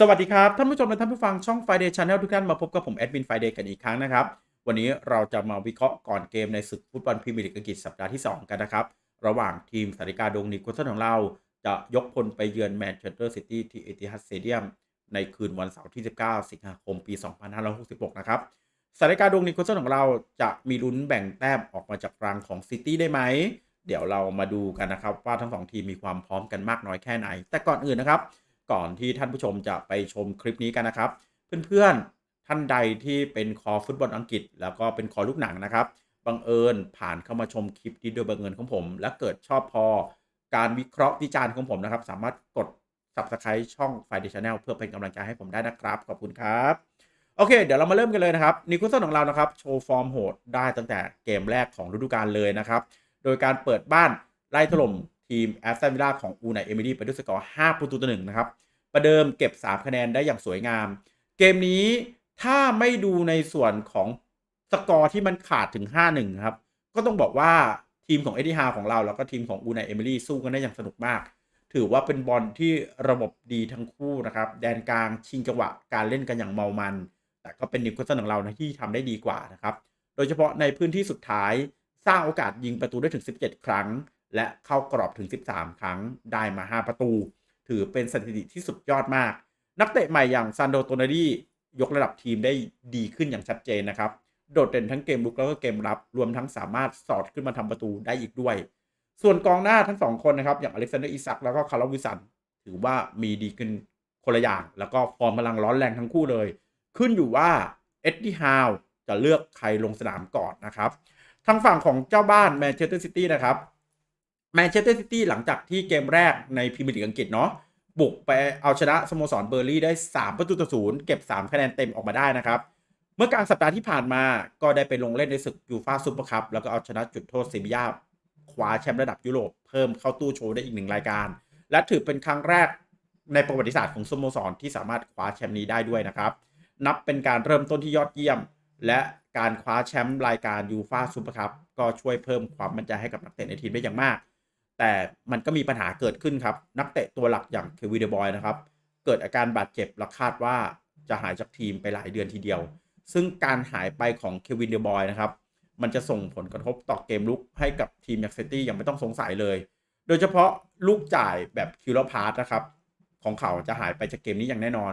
สวัสดีครับท่านผู้ชมและท่านผู้ฟังช่อง Friday Channel ทุกท่านมาพบกับผมแอดมิน Friday กันอีกครั้งนะครับ วันนี้เราจะมาวิเคราะห์ก่อนเกมในศึกฟุตบอลพรีเมียร์ลีกอังกฤษสัปดาห์ที่ 2 กันนะครับ ระหว่างทีมสาริกาดงนิโคลสันของเรา จะยกพลไปเยือนแมนเชสเตอร์ซิตี้ที่เอติฮัดสเตเดียมในคืนวันเสาร์ที่ 19 สิงหาคมปี 2566 นะครับสาริกาดงนิโคลสันของเราจะมีลุ้นแบ่งแต้มออกมาจากรังของซิตี้ได้ไหมเดี๋ยวเรามาดูกันนะครับว่าทั้งสองทีมมีความพร้อมกันมากน้อยแค่ไหน แต่ก่อนอื่นนะครับ ก่อนที่ท่านผู้ชมจะไปชมคลิปนี้กันนะครับ เพื่อนๆท่านใดที่เป็นคอฟุตบอลอังกฤษ แล้วก็เป็นคอลูกหนังนะครับบังเอิญผ่านเข้ามาชมคลิปนี้โดยบังเอิญของผม และเกิดชอบพอการวิเคราะห์วิจารณ์ของผมนะครับ สามารถกด subscribe ช่อง f i d e Channel เพื่อเป็นกำลังใจให้ผมได้นะครับ ขอบคุณครับ โอเค เดี๋ยวเรามาเริ่มกันเลยนะครับนิโคลสันของเรานะครับ โชว์ฟอร์มโหดได้ตั้งแต่เกมแรกของฤดูกาลเลยนะครับ โดยการเปิดบ้านไล่ถล่มทีมแอสตันวิลล่าของอูไนเอมิลี่ไปด้วยสกอร์ 5 ประตูต่อหนึ่งนะครับ ประเดิมเก็บ 3 คะแนนได้อย่างสวยงาม เกมนี้ถ้าไม่ดูในส่วนของสกอร์ที่มันขาดถึง 5-1 ครับ ก็ต้องบอกว่าทีมของเอ็ดดี้ฮาของเราแล้วก็ทีมของอูไนเอมิลี่สู้กันได้อย่างสนุกมาก ถือว่าเป็นบอลที่ระบบดีทั้งคู่นะครับ แดนกลางชิงจังหวะการเล่นกันอย่างเมามัน แต่ก็เป็นนิวคาสเซิลของเรานะที่ทำได้ดีกว่านะครับ โดยเฉพาะในพื้นที่สุดท้ายสร้างโอกาสยิงประตูได้ถึง 17 ครั้ง และเข้ากรอบถึง 13 ครั้งได้มา 5 ประตู ถือเป็นสถิติที่สุดยอดมาก นักเตะใหม่อย่างซันโดโตนารียกระดับทีมได้ดีขึ้นอย่างชัดเจนนะครับ โดดเด่นทั้งเกมลุกแล้วก็เกมรับ รวมทั้งสามารถสอดขึ้นมาทำประตูได้อีกด้วย ส่วนกองหน้าทั้งสองคนนะครับ อย่างอเล็กซานเดอร์อิซักแล้วก็คาร์ลวิสัน ถือว่ามีดีขึ้นคนละอย่าง แล้วก็ฟอร์มพลังร้อนแรงทั้งคู่เลย ขึ้นอยู่ว่าเอ็ดดี้ฮาวจะเลือกใครลงสนามก่อนนะครับ ทางฝั่งของเจ้าบ้านแมนเชสเตอร์ซิตี้นะครับ แมนเชสเตอร์ซิตี้หลังจากที่เกมแรกในพรีเมียร์ลีกอังกฤษเนาะบุกไปเอาชนะสโมสรเบอร์ลี่ได้ 3 ประตูต่อศูนย์เก็บ 3 คะแนนเต็มออกมาได้นะครับ เมื่อกลางสัปดาห์ที่ผ่านมาก็ได้ไปลงเล่นในศึกยูฟาซูเปอร์คัพแล้วก็เอาชนะจุดโทษเซบียาคว้าแชมป์ระดับยุโรปเพิ่มเข้าตู้โชว์ได้อีกหนึ่งรายการ และถือเป็นครั้งแรกในประวัติศาสตร์ของสโมสรที่สามารถคว้าแชมป์นี้ได้ด้วยนะครับ นับเป็นการเริ่มต้นที่ยอดเยี่ยม และการคว้าแชมป์รายการยูฟาซูเปอร์คัพก็ช่วยเพิ่มความมั่นใจให้กับนักเตะในทีมได้อย่างมาก แต่มันก็มีปัญหาเกิดขึ้นครับ นักเตะตัวหลักอย่างเควินเดบอยนะครับ เกิดอาการบาดเจ็บและคาดว่าจะหายจากทีมไปหลายเดือนทีเดียว ซึ่งการหายไปของเควินเดบอยนะครับ มันจะส่งผลกระทบต่อเกมลุกให้กับทีมแม็กซิตี้อย่างไม่ต้องสงสัยเลย โดยเฉพาะลูกจ่ายแบบคิวโรพาร์ตนะครับ ของเขาจะหายไปจากเกมนี้อย่างแน่นอน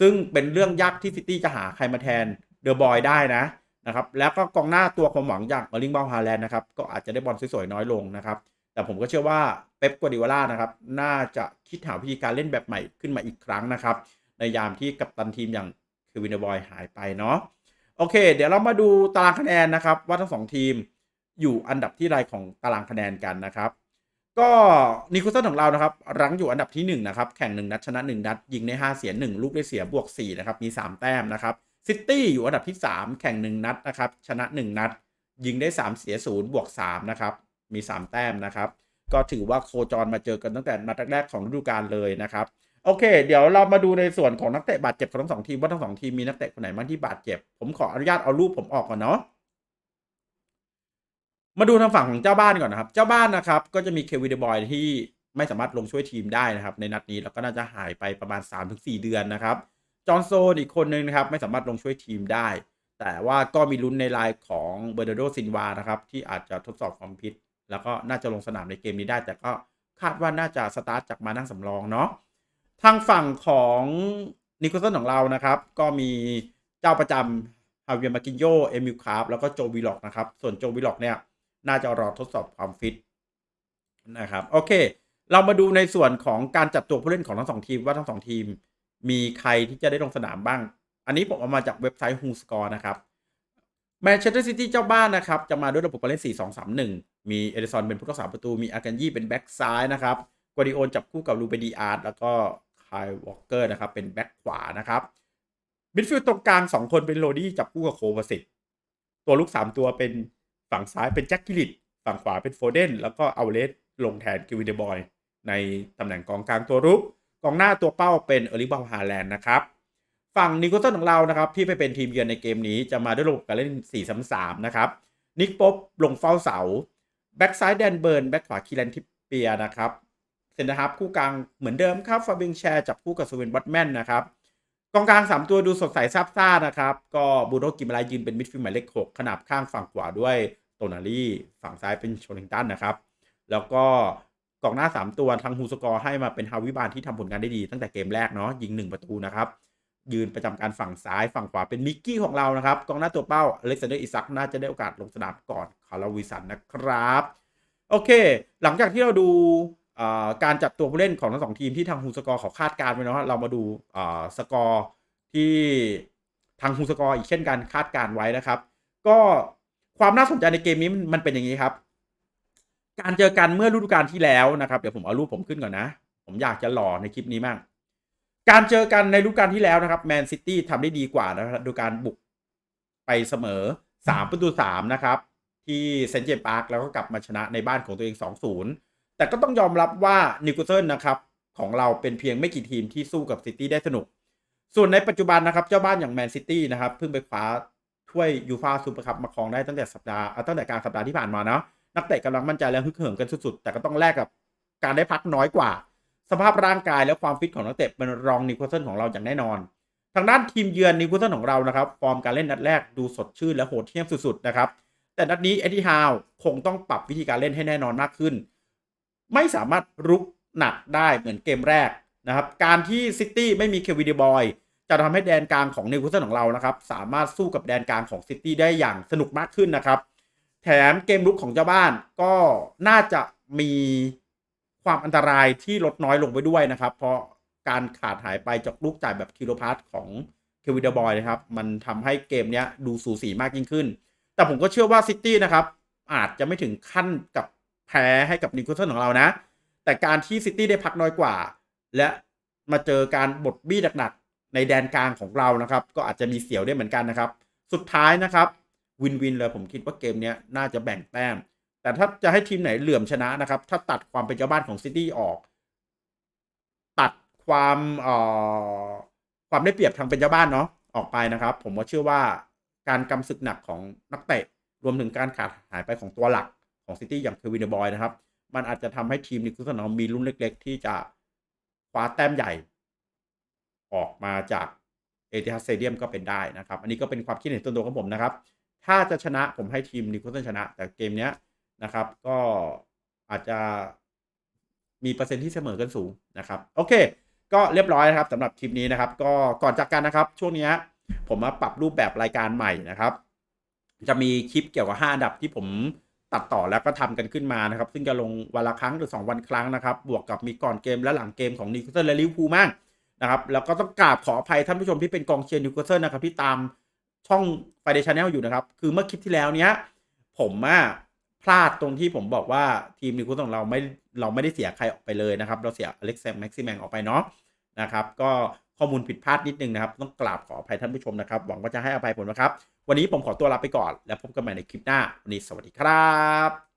ซึ่งเป็นเรื่องยากที่ซิตี้จะหาใครมาแทนเดอะบอยได้นะนะครับ แล้วก็กองหน้าตัวความหวังอย่างมาริงบอลฮาแลนด์นะครับ ก็อาจจะได้บอลสวยๆน้อยลงนะครับ แต่ผมก็เชื่อว่าเป๊ปกัวดิโอล่านะครับ น่าจะคิดหาวิธีการเล่นแบบใหม่ขึ้นมาอีกครั้งนะครับ ในยามที่กัปตันทีมอย่างเควินบอยหายไปเนาะโอเค เดี๋ยวเรามาดูตารางคะแนนนะครับ ว่าทั้งสองทีมอยู่อันดับที่ไรของตารางคะแนนกันนะครับ ก็นิโคลสันของเรานะครับ รั้งอยู่อันดับที่1นะครับแข่ง 1 นัดชนะ 1 นัด ยิงได้5เสีย 1 ลูกได้เสียบวก4นะครับมี 3 แต้มนะครับซิตี้อยู่อันดับที่ 3 แข่ง 1 นัดนะครับชนะ 1 นัด ยิงได้ 3 เสีย0บวก3นะครับ มี 3 แต้มนะครับ ก็ถือว่าโคจรมาเจอกันตั้งแต่นัดแรกของฤดูกาลเลยนะครับโอเค เดี๋ยวเรามาดูในส่วนของนักเตะบาดเจ็บของทั้งสองทีมว่าทั้งสองทีมมีนักเตะคนไหนบ้างที่บาดเจ็บ ผมขออนุญาตเอารูปผมออกก่อนเนาะมาดูทางฝั่งของเจ้าบ้านก่อนนะครับ เจ้าบ้านนะครับ ก็จะมีเควินเดบอยที่ไม่สามารถลงช่วยทีมได้นะครับ ในนัดนี้แล้วก็น่าจะหายไปประมาณ 3-4 เดือนนะครับ จอห์นโซนอีกคนนึงนะครับ ไม่สามารถลงช่วยทีมได้ แต่ว่าก็มีลุ้นในไลน์ของเบอร์นาร์โดซินวานะครับที่อาจจะทดสอบความพิษ แล้วก็น่าจะลงสนามในเกมนี้ได้ แต่ก็คาดว่าน่าจะสตาร์ทจากมานั่งสำรองเนาะทางฝั่งของนิโคลสันของเรานะครับ ก็มีเจ้าประจำฮาเวียร์มากินโยเอมิลคาร์ฟแล้วก็โจวิล็อกนะครับ ส่วนโจวิล็อกเนี่ยน่าจะรอทดสอบความฟิตนะครับโอเค เรามาดูในส่วนของการจัดตัวผู้เล่นของทั้งสองทีมว่าทั้งสองทีม มีใครที่จะได้ลงสนามบ้าง อันนี้ผมเอามาจากเว็บไซต์ฮูสกอร์นะครับแมนเชสเตอร์ซิตี้เจ้าบ้านนะครับ จะมาด้วยระบบการเล่น 4-2-3-1 มีเอเดซอนเป็นผู้รักษาประตู มีอากันยี่เป็นแบ็กซ้ายนะครับกวาดิโอนจับคู่กับลูเบดีอาร์ตแล้วก็คายวอลเกอร์นะครับ เป็นแบ็กขวานะครับมิดฟิลด์ตรงกลาง 2 คนเป็นโรดี้จับคู่กับโควาสิตตัวลูก 3 ตัวเป็นฝั่งซ้ายเป็นแจ็คกิลิตฝั่งขวาเป็นโฟเดนแล้วก็เอาเลสลงแทนกิวินเดบอย ในตำแหน่งกองกลางตัวรุกกองหน้าตัวเป้าเป็นเอริบาลฮาแลนด์นะครับ ฝั่งนิโคลสันของเรานะครับ ที่ไปเป็นทีมเยือนในเกมนี้จะมาด้วยระบบการเล่น4-3-3นะครับนิกป๊บลงเฝ้าเสา แบ็กซ้ายแดนเบิร์นแบ็กขวาคีแลนทิปเปียนะครับเซนเตอร์ฮับคู่กลางเหมือนเดิมครับฟาบิงแชร์จับคู่กับสเวนบัตแมนนะครับกองกลาง 3 ตัวดูสดใสซาบซ่านะครับ ก็บูโรกิมลายยืนเป็นมิดฟิลด์หมายเลข6ขนาบข้างฝั่งขวาด้วยโตนารีฝั่งซ้ายเป็นโชลิงตันนะครับ แล้วก็กองหน้า 3 ตัวทางฮูสกอร์ให้มาเป็นฮาวิบานที่ทำผลงานได้ดีตั้งแต่เกมแรกเนาะยิง 1 ประตูนะครับ ยืนประจำการฝั่งซ้ายฝั่งขวาเป็นมิกกี้ของเรานะครับกองหน้าตัวเป้าอเล็กซานเดอร์อิซักน่าจะได้โอกาสลงสนามก่อนคาราวิสันนะครับ โอเค หลังจากที่เราดูการจัดตัวผู้เล่นของทั้งสองทีมที่ทางฮูสกอร์เขาคาดการณ์ไว้นะเรามาดูสกอร์ที่ทางฮูสกอร์อีกเช่นกันคาดการณ์ไว้นะครับ ก็ความน่าสนใจในเกมนี้มันมันเป็นอย่างนี้ครับ การเจอกันเมื่อฤดูกาลที่แล้วนะครับ เดี๋ยวผมเอารูปผมขึ้นก่อนนะ ผมอยากจะหล่อในคลิปนี้มาก การเจอกันในฤดูกาลที่แล้วนะครับแมนซิตี้ทำได้ดีกว่านะครับโดยการบุกไปเสมอ 3 ประตู 3 นะครับ ที่เซนเจมส์ปาร์คแล้วก็กลับมาชนะในบ้านของตัวเอง 2-0 แต่ก็ต้องยอมรับว่านิวคาสเซิลนะครับของเราเป็นเพียงไม่กี่ทีมที่สู้กับซิตี้ได้สนุก ส่วนในปัจจุบันนะครับ เจ้าบ้านอย่างแมนซิตี้นะครับเพิ่งไปคว้าถ้วยยูฟาซูเปอร์คัพมาครองได้ตั้งแต่สัปดาห์ตั้งแต่กลารสัปดาห์ที่ผ่านมาเนาะนักเตะกำลังมั่นใจและฮึกเหิมกันสุดๆ แต่ก็ต้องแลกกับการได้พักน้อยกว่า สภาพร่างกายและความฟิตของนักเตะเป็นรองนิวคาสเซิลของเราอย่างแน่นอน ทางด้านทีมเยือนนิวคาสเซิลของเรานะครับฟอร์มการเล่นนัดแรกดูสดชื่นและโหดเหี้ยมสุดๆนะครับแต่นัดนี้เอ็ดดี้ฮาวคงต้องปรับวิธีการเล่นให้แน่นอนมากขึ้น ไม่สามารถรุกหนักได้เหมือนเกมแรกนะครับการที่ซิตี้ไม่มีเควินเดบอยจะทำให้แดนกลางของนิวคาสเซิลของเรานะครับสามารถสู้กับแดนกลางของซิตี้ได้อย่างสนุกมากขึ้นนะครับ แถมเกมรุกของเจ้าบ้านก็น่าจะมี ความอันตรายที่ลดน้อยลงไปด้วยนะครับ เพราะการขาดหายไปจากลูกจ่ายแบบคิโลพาสของเควินเดบอยนะครับ มันทำให้เกมเนี้ยดูสูสีมากยิ่งขึ้น แต่ผมก็เชื่อว่าซิตี้นะครับ อาจจะไม่ถึงขั้นกับแพ้ให้กับนิวคาสเซิลของเรานะ แต่การที่ซิตี้ได้พักน้อยกว่า และมาเจอการบดบี้หนักๆในแดนกลางของเรานะครับ ก็อาจจะมีเสียวได้เหมือนกันนะครับ สุดท้ายนะครับวินวินเลยผมคิดว่าเกมนี้น่าจะแบ่งแต้ม แต่ถ้าจะให้ทีมไหนเหลื่อมชนะนะครับ ถ้าตัดความเป็นเจ้าบ้านของซิตี้ออก ตัดความเอ่อความได้เปรียบทางเป็นเจ้าบ้านเนาะออกไปนะครับ ผมว่าเชื่อว่าการกำศึกหนักของนักเตะรวมถึงการขาดหายไปของตัวหลักของซิตี้อย่างเควินบอยนะครับ มันอาจจะทำให้ทีมนิวคาสเซิลมีลุ้นเล็ก ๆ ที่จะคว้าแต้มใหญ่ ออกมาจากเอติฮัสเตเดียมก็เป็นได้นะครับ อันนี้ก็เป็นความคิดเห็นส่วนตัวของผมนะครับ ถ้าจะชนะผมให้ทีมนิวคาสเซิลชนะ แต่เกมเนี้ย นะครับ ก็อาจจะมีเปอร์เซ็นต์ที่เสมอกันสูงนะครับ โอเค ก็เรียบร้อยนะครับสำหรับคลิปนี้นะครับ ก็ก่อนจากกันนะครับ ช่วงนี้ผมมาปรับรูปแบบรายการใหม่นะครับ จะมีคลิปเกี่ยวกับ5อันดับที่ผมตัดต่อแล้วก็ทำกันขึ้นมานะครับ ซึ่งจะลงวันละครั้งหรือ 2 วันครั้งนะครับ บวกกับมีก่อนเกมและหลังเกมของนิวคาสเซิลและลิเวอร์พูลมากนะครับ แล้วก็ต้องกราบขออภัยท่านผู้ชมที่เป็นกองเชียร์นิวคาสเซิลนะครับที่ตามช่องไฟเดชแนลอยู่นะครับ คือเมื่อคลิปที่แล้วเนี้ย ผมอะ พลาดตรงที่ผมบอกว่าทีมนิวคาสเซิลของเราไม่เราไม่ได้เสียใครออกไปเลยนะครับ เราเสียอเล็กซ์แม็กซิแมงออกไปเนาะนะครับ ก็ข้อมูลผิดพลาดนิดนึงนะครับ ต้องกราบขออภัยท่านผู้ชมนะครับ หวังว่าจะให้อภัยผมนะครับ วันนี้ผมขอตัวลาไปก่อน แล้วพบกันใหม่ในคลิปหน้า วันนี้สวัสดีครับ